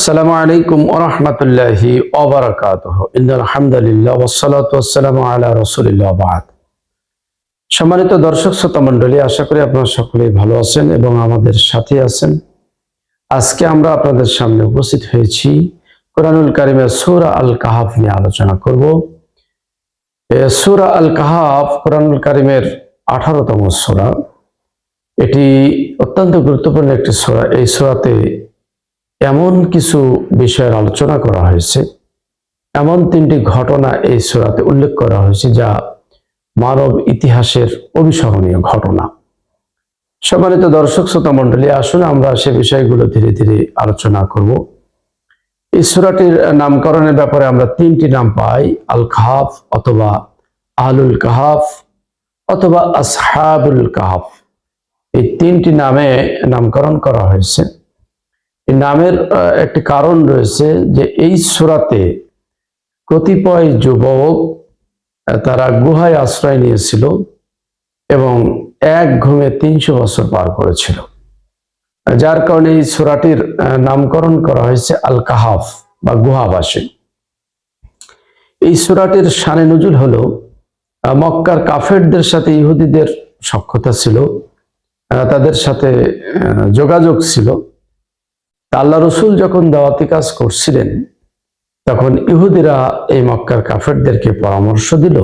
আসসালামু আলাইকুম ওরহমতুল্লাহি ওবরাকাতুহ ইন্নাল হামদুলিল্লাহ ওয়াসসালাতু ওয়াসসালামু আলা রাসূলিল্লাহ বাদ। সম্মানিত দর্শক, শ্রোতা মণ্ডলী, আশা করি আপনারা সকলেই ভালো আছেন এবং আমাদের সাথে আছেন। আজকে আমরা আপনাদের সামনে উপস্থিত হয়েছি কোরআনুল কারিমের সূরা আল কাহাফ নিয়ে আলোচনা করব। সুরা আল কাহাফ কোরআনুল কারিমের আঠারোতম সূরা। এটি অত্যন্ত গুরুত্বপূর্ণ একটি সূরা। এই সূরাতে এমন কিছু বিষয়ের আলোচনা করা হয়েছে। এমন তিনটি ঘটনা এই সুরাতে উল্লেখ করা হয়েছে যা মানব ইতিহাসের অবিস্মরণীয় ঘটনা। সম্মানিত দর্শক, শ্রোতা মন্ডলী আসুন আমরা সে বিষয়গুলো ধীরে ধীরে আলোচনা করব। এই সুরাটির নামকরণের ব্যাপারে আমরা তিনটি নাম পাই আল কাহাফ অথবা আলুল কাহাফ অথবা আসহাবুল কাহাফ। এই তিনটি নামে নামকরণ করা হয়েছে। এই নামের একটি কারণ রয়েছে যে এই সুরাতে কতিপয় যুবক তারা গুহায় আশ্রয় নিয়েছিল এবং এক ঘুমে তিনশো বছর পার করেছিল। যার কারণে এই সুরাটির নামকরণ করা হয়েছে আল কাহাফ বা গুহাবাসী। এই সুরাটির সানে নজুল হলো মক্কার কাফেরদের সাথে ইহুদিদের সক্ষতা ছিল তাদের সাথে যোগাযোগ ছিল। আল্লাহ রসুল যখন দাওয়াতি কাজ করছিলেন, তখন ইহুদিরা এই মক্কার কাফেরদেরকে পরামর্শ দিল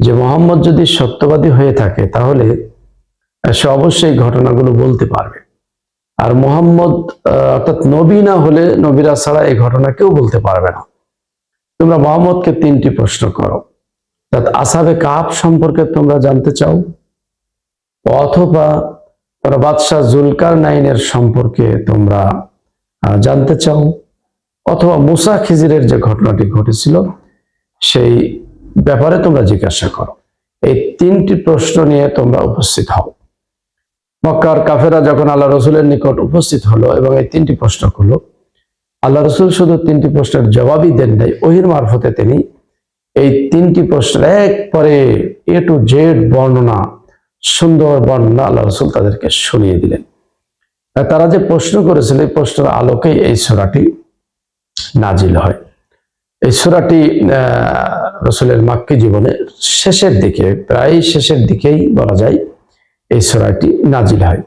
যে, মোহাম্মদ যদি সত্যবাদী হয়ে থাকে, তাহলে সে অবশ্যই ঘটনাগুলো বলতে পারবে। আর মোহাম্মদ অর্থাৎ নবী না হলে নবীরা ছাড়া এই ঘটনা কেউ বলতে পারবে না। তোমরা মোহাম্মদকে তিনটি প্রশ্ন করো। অর্থাৎ আসাবে কাপ সম্পর্কে তোমরা জানতে চাও? অথবা তোমরা বাদশাহ জুলকার নাইনের সম্পর্কে তোমরা জানতে চাও। অথবা মুসা খিজিরের যে ঘটনাটি ঘটেছিল, সেই ব্যাপারে তোমরা জিজ্ঞাসা করো। এই তিনটি প্রশ্ন নিয়ে তোমরা উপস্থিত হও। মক্কার কাফেরা যখন আল্লাহ রসুলের নিকট উপস্থিত হলো এবং এই তিনটি প্রশ্ন করল, আল্লাহ রসুল শুধু তিনটি প্রশ্নের জবাবই দেন নাই, ওহির মারফতে তিনি এই তিনটি প্রশ্নের এক পরে এ টু জেড বর্ণনা সুন্দর বর্ণনা আল্লাহ রসুল তাদেরকে শুনিয়ে দিলেন। তারা যে প্রশ্ন করেছিল, এই প্রশ্নের আলোকেই এই সোরাটি নাজিল হয়। এই সুরাটি রসুলের মাক্কি জীবনের শেষের দিকে, প্রায় শেষের দিকেই বলা যায়, এই সোরাটি নাজিল হয়।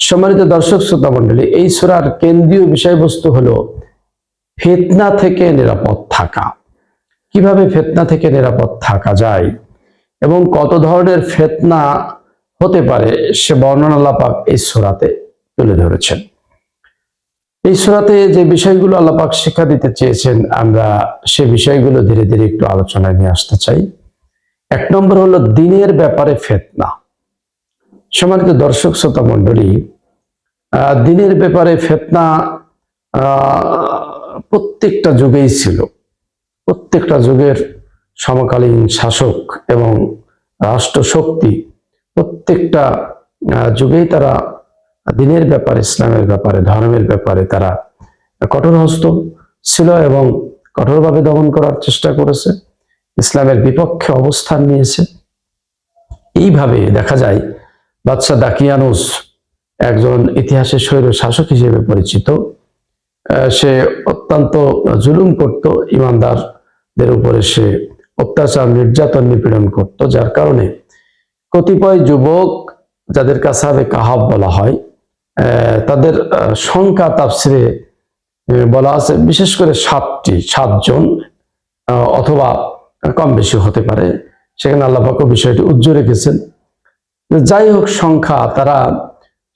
সম্মানিত দর্শক, শ্রোতা মণ্ডলী, এই সুরার কেন্দ্রীয় বিষয়বস্তু হলো ফেতনা থেকে নিরাপদ থাকা। কীভাবে ফেতনা থেকে নিরাপদ থাকা যায়? এবং কত ধরনের ফেতনা হতে পারে সে বর্ণনা আল্লাপাক এই সুরাতে তুলে ধরেছেন। এই সুরাতে যে বিষয়গুলো আল্লাপাক শিক্ষা দিতে চেয়েছেন আমরা সে বিষয়গুলো ধীরে ধীরে একটু আলোচনায় নিয়ে আসতে চাই। এক নম্বর হলো দিনের ব্যাপারে ফেতনা। সম্মানিত দর্শক শ্রোতা মণ্ডলী আহ, দিনের ব্যাপারে ফেতনা প্রত্যেকটা যুগেই ছিল। প্রত্যেকটা যুগের সমকালীন শাসক এবং রাষ্ট্রশক্তি প্রত্যেকটা যুগেই তারা দিনের ব্যাপারে, ইসলামের ব্যাপারে, ধর্মের ব্যাপারে তারা কঠোর হস্ত ছিল এবং কঠোরভাবে দমন করার চেষ্টা করেছে, ইসলামের বিপক্ষে অবস্থান নিয়েছে। এইভাবে দেখা যায়, বাদশাহ দাকিয়ানুস একজন ইতিহাসের স্বৈর শাসক হিসেবে পরিচিত। সে অত্যন্ত জুলুম করত, ইমানদারদের উপরে সে অত্যাচার নির্যাতন নিপীড়ন করত যার কারণে কতিপয় যুবক যাদের কাছাবে কাহাব বলা হয় তাদের সংখ্যা তাফসিরে আহ, বলা আছে বিশেষ করে সাতটি সাতজন অথবা কম বেশি হতে পারে। সেখানে আল্লাপাকে বিষয়টি উজ্জ্বল রেখেছেন। যাই হোক সংখ্যা তারা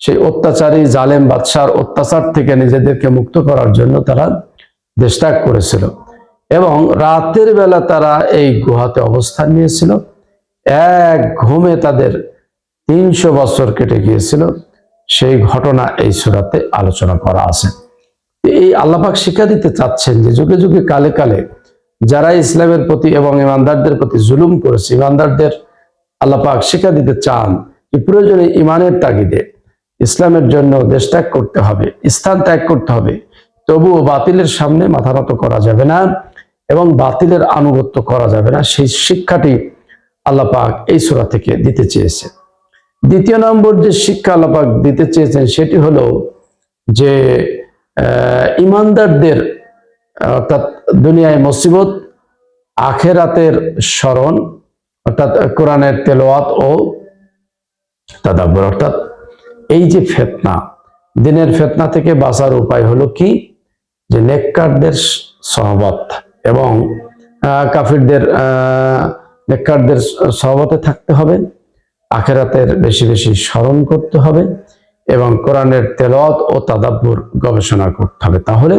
সেই অত্যাচারী জালেম বাদশার অত্যাচার থেকে নিজেদেরকে মুক্ত করার জন্য তারা দেশত্যাগ করেছিল। এবং রাতের বেলা তারা এই গুহাতে অবস্থান নিয়েছিল। এক ঘুমে তাদের তিনশো বছর কেটে গিয়েছিল। সেই ঘটনা এই সুরাতে আলোচনা করা আছে। এই আল্লাপাক শিক্ষা দিতে চাচ্ছেন যে যুগে যুগে কালে কালে যারা ইসলামের প্রতি এবং ইমানদারদের প্রতি জুলুম করেছে, ইমানদারদের আল্লাপাক শিক্ষা দিতে চান যে প্রয়োজনে ইমানের তাগিদে ইসলামের জন্য দেশ ত্যাগ করতে হবে, স্থান ত্যাগ করতে হবে। তবুও বাতিলের সামনে মাথা নত করা যাবে না। এবং বাতিলের আনুগত্য করা যাবে না। সেই শিক্ষাটি আল্লাপাক এই সুরা থেকে দিতে চেয়েছে দ্বিতীয় নম্বর যে শিক্ষা আল্লাপাক দিতে চেয়েছেন সেটি হলো যে ইমানদারদের, অর্থাৎ দুনিয়ায় মুসিবত, আখেরাতের স্মরণ, অর্থাৎ কোরআনের তেলাওয়াত ও তাদাব্বর। অর্থাৎ এই যে ফেতনা, দিনের ফেতনা থেকে বাঁচার উপায় হলো কি? যে নেককারদের সহবত। এবং কাফিরদের নেককারদের সহবতে থাকতে হবে, আখেরাতের বেশি বেশি স্মরণ করতে হবে এবং কোরআনের তেলত ও তাদাব্বুর গবেষণা করতে হবে। তাহলে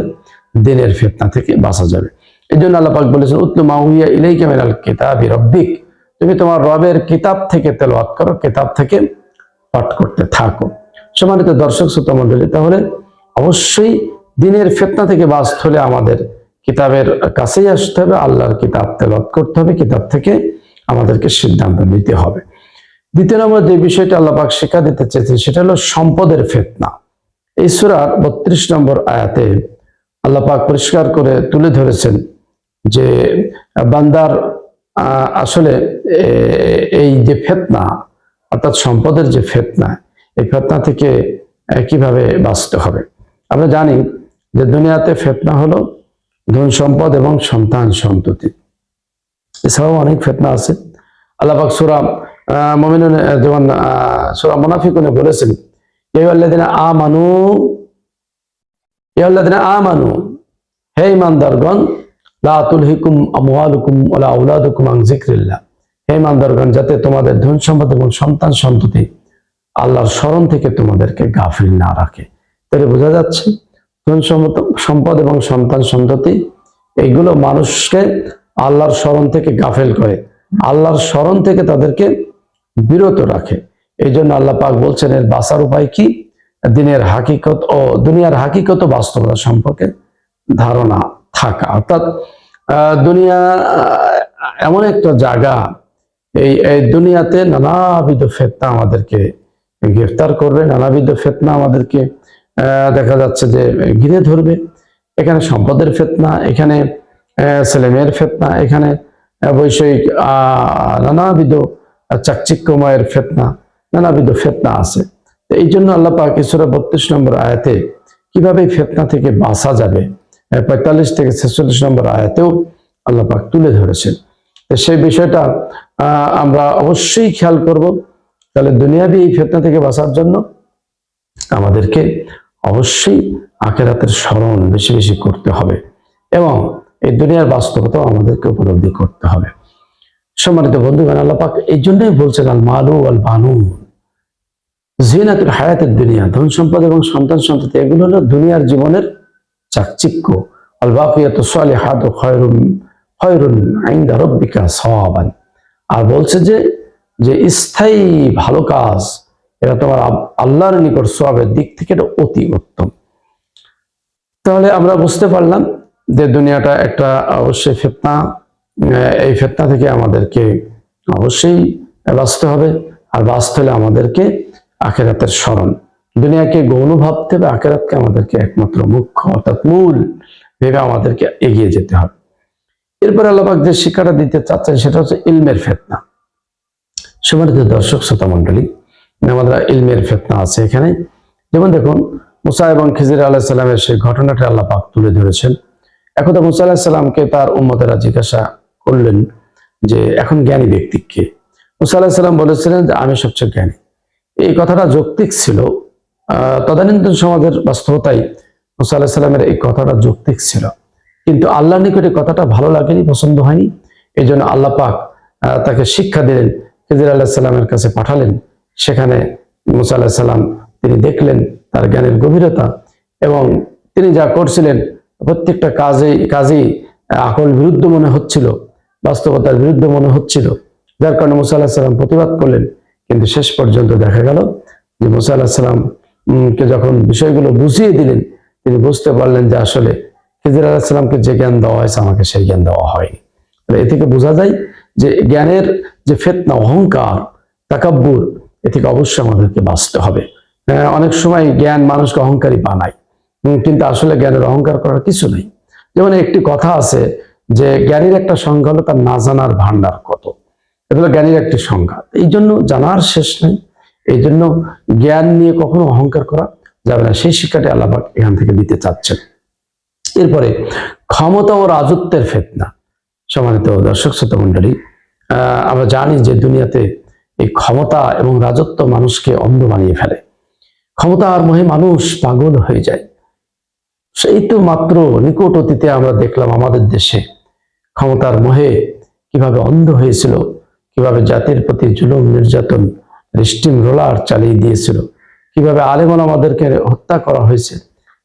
দিনের ফেতনা থেকে বাঁচা যাবে। এই জন্য আল্লাহ পাক বলেছেন উতলু মাউইয়া ইলাইকা মিনাল কিতাবি রব্বিক। তুমি তোমার রবের কিতাব থেকে তেলাওয়াত করো, কিতাব থেকে পাঠ করতে থাকো। সম্মানিত দর্শক, শ্রোতা মন্ডলী তাহলে অবশ্যই দিনের ফেতনা থেকে বাঁচতে হলে আমাদের কিতাবের কাছেই আসতে হবে, আল্লাহর কিতাব তেলাওয়াত করতে হবে, কিতাব থেকে আমাদেরকে সিদ্ধান্ত নিতে হবে। দ্বিতীয় নম্বর যে বিষয়টা আল্লাহ পাক শিক্ষা দিতে চেয়েছেন, সেটা হলো সম্পদের ফেতনা। এই সুরার বত্রিশ নম্বর আয়াতে আল্লাহ পাক পরিষ্কার করে তুলে ধরেছেন যে বান্দার আসলে এই যে ফেতনা, অর্থাৎ সম্পদের যে ফেতনা, এই ফেতনা থেকে কীভাবে বাঁচতে হবে? আমরা জানি যে দুনিয়াতে ফেতনা হলো ধন সম্পদ এবং সন্তান সন্ততি। এছাড়াও অনেক ফেতনা আছে। আল্লাহ পাক সুরা মমিন যেমন মুনাফিকুনে বলেছেন আ মানু আ মানু হে ইমানদারগণ লা তুলহিকুম আমওয়ালুকুম ওয়ালা আউলাদুকুম আন যিকরিল্লাহ। হে ইমানদারগণ যাতে তোমাদের ধন সম্পদ এবং সন্তান সন্ততি আল্লাহর স্মরণ থেকে তোমাদেরকে গাফিল না রাখে। তাহলে বোঝা যাচ্ছে সম্পদ এবং সন্তান সন্ততি এইগুলো মানুষকে আল্লাহর স্মরণ থেকে গাফেল করে। আল্লাহর স্মরণ থেকে তাদেরকে বিরত রাখে। এই জন্য আল্লাহ পাক বলছেন, এর বাঁচার উপায় কি? দিনের হাকিকত ও দুনিয়ার হাকিকত বাস্তবতা সম্পর্কে ধারণা থাকা। অর্থাৎ দুনিয়া, এমন একটা জায়গা, এই এই দুনিয়াতে নানাবিধ ফেতনা আমাদেরকে গ্রেফতার করবে, নানাবিধ ফেতনা আমাদেরকে দেখা যাচ্ছে যে ঘিরে ধরবে। এখানে সম্পদের ফেতনা, এখানে ছেলেমেয়ের ফেতনা, এখানে বৈষয়িক নানাবিধ চাকচিক্যময়ের ফেতনা, নানাবিধ ফেতনা আছে। এই জন্য আল্লাহ পাক বত্রিশ নম্বর আয়াতে কীভাবে ফেতনা থেকে বাঁচা যাবে পঁয়তাল্লিশ থেকে ছেচল্লিশ নম্বর আয়াতেও আল্লাহ পাক তুলে ধরেছেন। সেই বিষয়টা আমরা অবশ্যই খেয়াল করব। তাহলে দুনিয়াবি এই ফেতনা থেকে বাঁচার জন্য আমাদেরকে অবশ্যই আখেরাতের স্মরণ বেশি বেশি করতে হবে এবং এই দুনিয়ার বাস্তবতাও আমাদেরকে উপলব্ধি করতে হবে। সম্মানিত বন্ধুগণ, আল্লাহ পাক এই জন্যই বলছেন আল মালু আল বানু জিনাতুল হায়াতের দুনিয়া, ধন সম্পদ এবং সন্তান সন্ততি, এগুলো হলো দুনিয়ার জীবনের চাকচিক্য। আল বাকিয়াত সালিহাত খয়রুম, খয়রুন আইন্দা রব্বিকা সওয়াবান। আর বলছে যে যে স্থায়ী ভালো কাজ এটা তোমার আল্লাহর নিকট সওয়াবের দিক থেকে এটা অতি উত্তম। তাহলে আমরা বুঝতে পারলাম যে দুনিয়াটা একটা অবশ্যই ফেতনা এই ফেতনা থেকে আমাদেরকে অবশ্যই বাঁচতে হবে আর বাঁচতে হলে আমাদেরকে আখেরাতের স্মরণ। দুনিয়াকে গৌণ ভাবতে হবে, আখেরাতকে আমাদেরকে একমাত্র মুখ্য অর্থাৎ মূল ভেবে আমাদেরকে এগিয়ে যেতে হবে। এরপর আল্লাপাক যে শিক্ষাটা দিতে চাচ্ছেন সেটা হচ্ছে ইলমের ফেতনা। সুমানিত দর্শক শ্রোতা মন্ডলী আমাদের ইলমের ফেতনা আছে এখানে। যেমন দেখুন, মুসা এবং খিজির আলাহ সাল্লামের সেই ঘটনাটা আল্লাহ পাক তুলে ধরেছেন। এখন তো মুসা আলাহ সাল্লামকে তার উম্মতেরা জিজ্ঞাসা করলেন যে, এখন জ্ঞানী ব্যক্তি কে? মুসা আলাহ সাল্লাম বলেছিলেন যে, আমি সবচেয়ে জ্ঞানী। এই কথাটা যৌক্তিক ছিল। তদানীন্তন সমাজের বাস্তবতাই মুসা আলাহ সাল্লামের এই কথাটা যৌক্তিক ছিল। কিন্তু আল্লাহ নিকটে কথাটা ভালো লাগেনি, পছন্দ হয়নি। এই জন্য আল্লাহ পাক তাকে শিক্ষা দিলেন, খিজির আল্লাহ সাল্লামের কাছে পাঠালেন। সেখানে মুসা আল্লাহ সাল্লাম তিনি দেখলেন তার জ্ঞানের গভীরতা এবং তিনি যা করছিলেন প্রত্যেকটা কাজে কাজেই আকল বিরুদ্ধ মনে হচ্ছিল, বাস্তবতার বিরুদ্ধ মনে হচ্ছিল। যার কারণে মুসা আল্লাহ সাল্লাম প্রতিবাদ করলেন, কিন্তু শেষ পর্যন্ত দেখা গেল যে মুসা আল্লাহ সাল্লাম কে যখন বিষয়গুলো বুঝিয়ে দিলেন, তিনি বুঝতে পারলেন যে আসলে খিজির আল্লাহ সাল্লামকে যে জ্ঞান দেওয়া হয়েছে, আমাকে সেই জ্ঞান দেওয়া হয়নি। এ থেকে বোঝা যায় যে জ্ঞানের যে ফেতনা, অহংকার, তাকাব্বুর এ থেকে অবশ্যই আমাদেরকে বাঁচতে হবে। হ্যাঁ, অনেক সময় জ্ঞান মানুষকে অহংকারী বানায়। কিন্তু আসলে জ্ঞানের অহংকার করার কিছু নেই। যেমন একটি কথা আছে যে জ্ঞানীর একটা সংজ্ঞা হলো তার না জানার ভান্ডার কত? এগুলো জ্ঞানীর একটি সংজ্ঞা এই জন্য জানার শেষ নেই। এই জন্য জ্ঞান নিয়ে কখনো অহংকার করা যাবে না। সেই শিক্ষাটি আল্লাপাক এখান থেকে দিতে চাচ্ছেন। এরপরে ক্ষমতা ও রাজত্বের ফেতনা। সম্মানিত দর্শক শ্রোতা মন্ডলী আমরা জানি যে দুনিয়াতে এই ক্ষমতা এবং রাজত্ব মানুষকে অন্ধ বানিয়ে ফেলে। ক্ষমতার মোহে মানুষ পাগল হয়ে যায়। সেই তো মাত্র নিকট অতীতে আমরা দেখলাম আমাদের দেশে ক্ষমতার মোহে কীভাবে অন্ধ হয়েছিল, কীভাবে জাতির প্রতি জুলুম, নির্যাতন, রিস্টিম রোলার চালিয়ে দিয়েছিল, কীভাবে আলেমন আমাদেরকে হত্যা করা হয়েছে,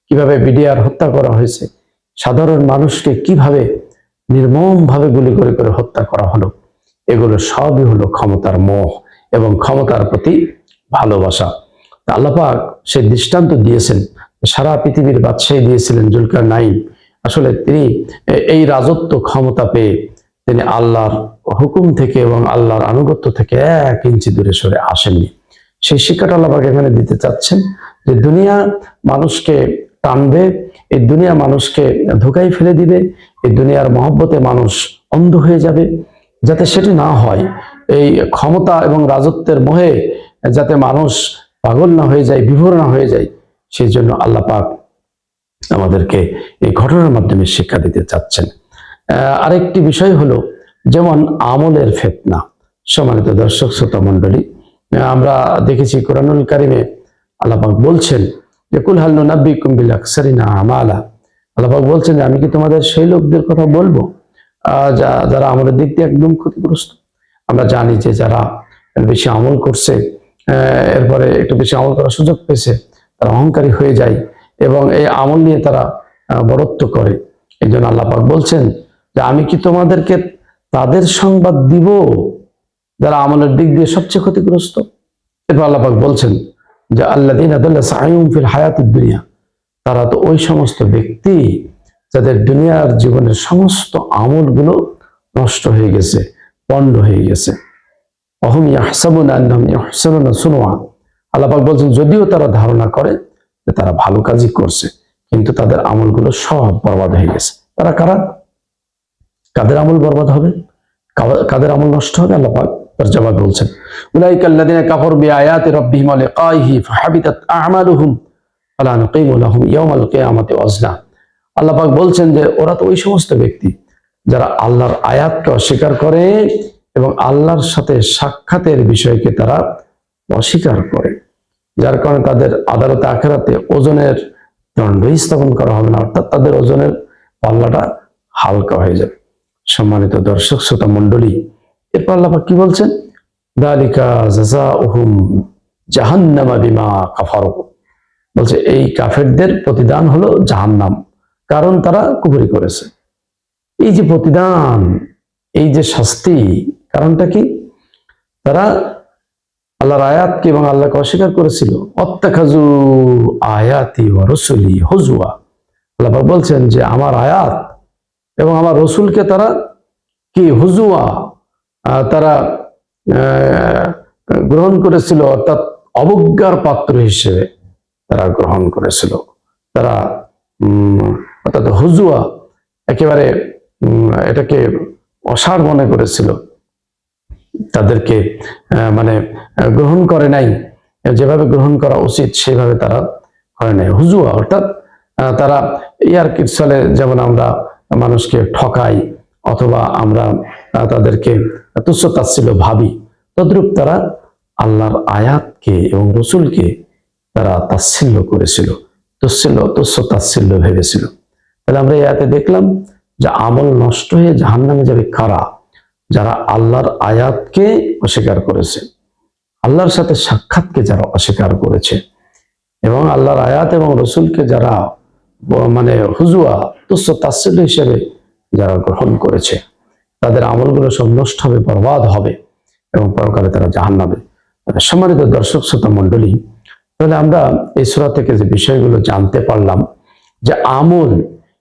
কীভাবে বিডিআর হত্যা করা হয়েছে, সাধারণ মানুষকে কীভাবে নির্মমভাবে গুলি করে করে হত্যা করা হলো। এগুলো সবই হলো ক্ষমতার মোহ এবং ক্ষমতার প্রতি ভালোবাসা। আল্লাপাক সে দৃষ্টান্ত দিয়েছেন, সারা পৃথিবীর বাদশাহী দিয়েছিলেন জুলকার নাইম আসলে তিনি এই রাজত্ব ক্ষমতা পেয়ে তিনি আল্লাহর হুকুম থেকে এবং আল্লাহর আনুগত্য থেকে এক ইঞ্চি দূরে সরে আসেননি। সেই শিক্ষাটা আল্লাপাক এখানে দিতে চাচ্ছেন যে দুনিয়া মানুষকে টানবে, এই দুনিয়া মানুষকে ধোকায় ফেলে দিবে, এই দুনিয়ার মহব্বতে মানুষ অন্ধ হয়ে যাবে যাতে সেটি না হয়। এই ক্ষমতা এবং রাজত্বের মোহে যাতে মানুষ পাগল না হয়ে যায়, বিভোর না হয়ে যায়, সেই জন্য আল্লাহ পাক আমাদেরকে এই ঘটনার মাধ্যমে শিক্ষা দিতে চাচ্ছেন। আরেকটি বিষয় হলো যেমন আমলের ফেতনা। সম্মানিত দর্শক, শ্রোতা মণ্ডলী আমরা দেখেছি কোরআনুল কারিমে আল্লাপাক বলছেন যে, কুল হাল নব্বী কুম্বিল আকসারিনা আমালা। আল্লাপাক বলছেন আমি কি তোমাদের সেই লোকদের কথা বলব? যারা আমাদের দিক দিয়ে একদম ক্ষতিগ্রস্ত। আমরা জানি যে যারা বেশি আমল করছে এরপরে একটু বেশি আমল করার সুযোগ পেয়েছে, তারা অহংকারী হয়ে যায় এবং এই আমল নিয়ে তারা বরত্ব করে। এই জন্য আল্লাপাক বলছেন যে, আমি কি তোমাদেরকে তাদের সংবাদ দিব যারা আমলের দিক দিয়ে সবচেয়ে ক্ষতিগ্রস্ত? এরপর আল্লাপাক বলছেন যে আল্লাহ দিন আদাল্লাহ সাইম ফিল হায়াতুদ দুনিয়া। তারা তো ওই সমস্ত ব্যক্তি যাদের দুনিয়ার জীবনের সমস্ত আমলগুলো নষ্ট হয়ে গেছে, পণ্ড হয়ে গেছে। অহম ইয়াহসাবুন আল্লাপাক বলছেন, যদিও তারা ধারণা করে যে তারা ভালো কাজই করছে, কিন্তু তাদের আমলগুলো সব বরবাদ হয়ে গেছে। তারা কারা? কাদের আমল বরবাদ হবে? কাদের আমল নষ্ট হবে? আল্লাহ পাক তার জবাব বলছেন, উলাইকা আল্লাযিনা কাফারু বিআয়াতি রাব্বিহিম ওয়া ফাহাবিতাত আ'মালুহুম ফালা নুকিমু লাহুম ইয়াওমাল কিয়ামাতি ওয়াজনা। আল্লাহ পাক বলছেন যে ওরা তো ওই সমস্ত ব্যক্তি যারা আল্লাহর আয়াতকে অস্বীকার করে এবং আল্লাহর সাথে সাক্ষাতের বিষয়কে তারা অস্বীকার করে। যার কারণে তাদের আদালতে, আখেরাতে ওজনের দণ্ড স্থাপন করা হবে না, অর্থাৎ তাদের ওজনের পাল্লাটা হালকা হয়ে যাবে। সম্মানিত দর্শক, শ্রোতা মন্ডলী এরপর আল্লাহ পাক কি বলছেন? জাহান্নামা বিমা কাফারু বলছে, এই কাফেরদের প্রতিদান হলো জাহান্নাম। কারণ তারা কুফরি করেছে। এই যে প্রতিদান, এই যে শাস্তি, কারণটা কি? তারা আল্লাহর আয়াতকে এবং আল্লাহকে অস্বীকার করেছিল। অত্যাখাজু আয়াতি ও রসুলি হজুয়া আল্লাহ বলছেন যে আমার আয়াত এবং আমার রসুলকে তারা কি হুজুয়া তারা গ্রহণ করেছিল অর্থাৎ অবজ্ঞার পাত্র হিসেবে তারা গ্রহণ করেছিল। তারা অর্থাৎ হুজুয়া একেবারে এটাকে অসার মনে করেছিল। তাদেরকে মানে গ্রহণ করে নাই। যেভাবে গ্রহণ করা উচিত, সেভাবে তারা করে নাই। হুজুয়া, অর্থাৎ তারা ইয়ার চলে যেমন আমরা মানুষকে ঠকাই, অথবা আমরা তাদেরকে তুচ্ছ তাচ্ছিল্য ভাবি, তদ্রূপ তারা আল্লাহর আয়াতকে এবং রসুলকে তারা তাচ্ছিল্য করেছিল। তুচ্ছিল্য, তুচ্ছ তাচ্ছিল্য ভেবেছিল। তাহলে আমরা এই আয়াতে দেখলাম যে আমল নষ্ট হয়ে জাহান্নামে যাবে কারা? যারা আল্লাহর আয়াতকে অস্বীকার করেছে। আল্লাহর সাথে সাক্ষাৎকে যারা অস্বীকার করেছে। এবং আল্লাহর আয়াত এবং রসুলকে যারা মানে হুজুয়া তুচ্ছ তাচ্ছিল্য হিসেবে যারা গ্রহণ করেছে, তাদের আমলগুলো সব নষ্ট হবে, বরবাদ হবে এবং পরকালে তারা জাহান্নাবে সম্মানিত দর্শক, শ্রোতা মণ্ডলী, তাহলে আমরা এই সুরা থেকে যে বিষয়গুলো জানতে পারলাম যে আমল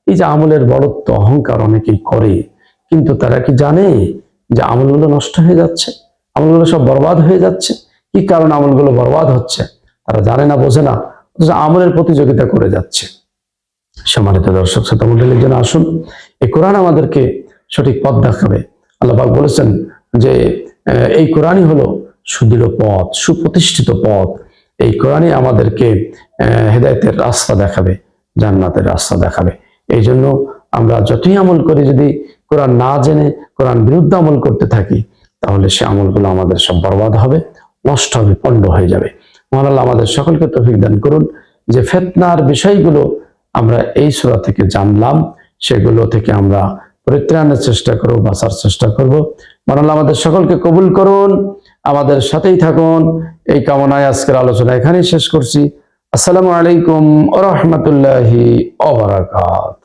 এই যে আমলের বড়ত্ব অহংকার অনেকেই করে, কিন্তু তারা কি জানে যে আমলগুলো নষ্ট হয়ে যাচ্ছে? আমলগুলো সব বরবাদ হয়ে যাচ্ছে। কি কারণে আমলগুলো বরবাদ হচ্ছে? তারা জানে না, বোঝে না আমলের প্রতিযোগিতা করে যাচ্ছে। সম্মানিত দর্শক, শ্রোতা মন্ডলীর জন্য আসুন। এই কোরআন আমাদেরকে সঠিক পথ দেখাবে। আল্লাহবাক বলেছেন যে এই কোরআনই হলো সুদৃঢ় পথ, সুপ্রতিষ্ঠিত পথ। এই কোরআনই আমাদেরকে হেদায়েতের রাস্তা দেখাবে, জান্নাতের রাস্তা দেখাবে। এই জন্য আমরা যতই আমল করি, যদি কোরআন না জেনে কোরআন বিরুদ্ধে আমল করতে থাকি, তাহলে সে আমলগুলো আমাদের সব বরবাদ হবে, নষ্ট হবে, পণ্ড হয়ে যাবে। মহান আমাদের সকলকে তৌফিক দান করুন। যে ফেতনার বিষয়গুলো আমরা এই সূরা থেকে জানলাম, সেগুলো থেকে আমরা পরিত্রাণের চেষ্টা করব, বাঁচার চেষ্টা করব। মহান আমাদের সকলকে কবুল করুন। আমাদের সাথেই থাকুন। এই কামনায় আজকের আলোচনা এখানেই শেষ করছি। আসসালামু আলাইকুম রাহমাতুল্লাহি ওয়া বারাকাতুহু